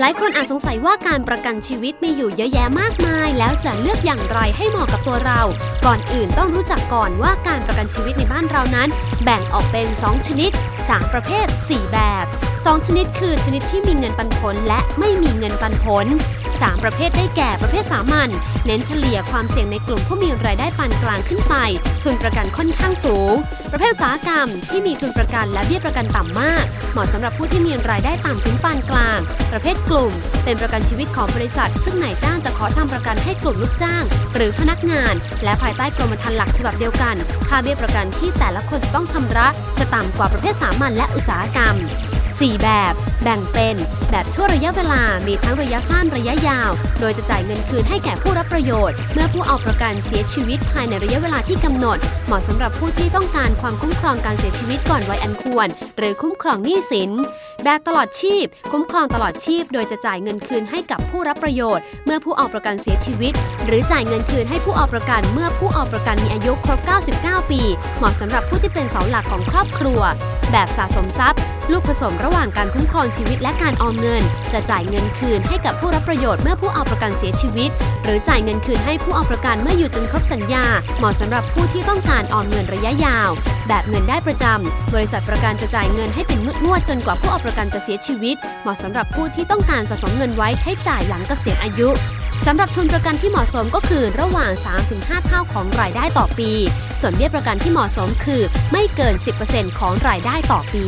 หลายคนอาจสงสัยว่าการประกันชีวิตมีอยู่เยอะแยะมากมาย แล้วจะเลือกอย่างไรให้เหมาะกับตัวเรา ก่อนอื่นต้องรู้จักก่อนว่าการประกันชีวิตในบ้านเรานั้น แบ่งออกเป็น 2 ชนิด 3 ประเภท 4 แบบ 2 ชนิดคือชนิดที่มีเงินปันผลและไม่มีเงินปันผล 3 ประเภทได้แก่ประเภทสามัญเน้นเฉลี่ยความเสี่ยงในกลุ่มผู้มีรายได้ปานกลางขึ้นไป ทุนประกันค่อนข้างสูง ประเภทอุตสาหกรรม ที่มีทุนประกันและเบี้ยประกันต่ำมาก เหมาะสำหรับผู้ที่มีรายได้ต่ำถึงปานกลาง ประเภทกลุ่ม เป็นประกันชีวิตของบริษัท ซึ่งนายจ้างจะขอทำประกันให้กลุ่มลูกจ้าง หรือพนักงาน และภายใต้กรมธรรม์หลักฉบับเดียวกันค่าเบี้ยประกันที่แต่ละคนจะต้องชำระจะต่ำกว่าประเภทสามัญและอุตสาหกรรม 4 แบบ แบ่งเป็น แบบชั่วระยะเวลา มีทั้งระยะสั้นระยะยาว โดยจะจ่ายเงินคืนให้แก่ผู้รับประโยชน์ เมื่อผู้เอาประกันเสียชีวิตภายในระยะเวลาที่กำหนด เหมาะสำหรับผู้ที่ต้องการความคุ้มครองการเสียชีวิตก่อนวัยอันควร หรือคุ้มครองหนี้สิน แบบตลอดชีพ คุ้มครองตลอดชีพ โดยจะจ่ายเงินคืนให้กับผู้รับประโยชน์ เมื่อผู้เอาประกันเสียชีวิต หรือจ่ายเงินคืนให้ผู้เอาประกัน เมื่อผู้เอาประกันมีอายุครบ 99 ปี เหมาะสำหรับผู้ที่เป็นเสาหลักของครอบครัว แบบสะสมทรัพย์ ลูกผสมระหว่างการคุ้มครองชีวิตและการออมเงิน จะจ่ายเงินคืนให้กับผู้รับประโยชน์เมื่อผู้เอาประกันเสียชีวิต หรือจ่ายเงินคืนให้ผู้เอาประกันเมื่ออยู่จนครบสัญญา เหมาะสำหรับผู้ที่ต้องการออมเงินระยะยาว แบบเงินได้ประจำบริษัทประกันจะจ่ายเงินให้เป็นงวดๆจนกว่าผู้เอาประกันจะเสียชีวิต เหมาะสำหรับผู้ที่ต้องการสะสมเงินไว้ใช้จ่ายหลังเกษียณอายุสำหรับทุนประกันที่เหมาะสมก็คือระหว่าง 3-5 เท่าของรายได้ต่อปี ส่วนเบี้ยประกันที่เหมาะสมคือไม่เกิน 10%ของรายได้ต่อปี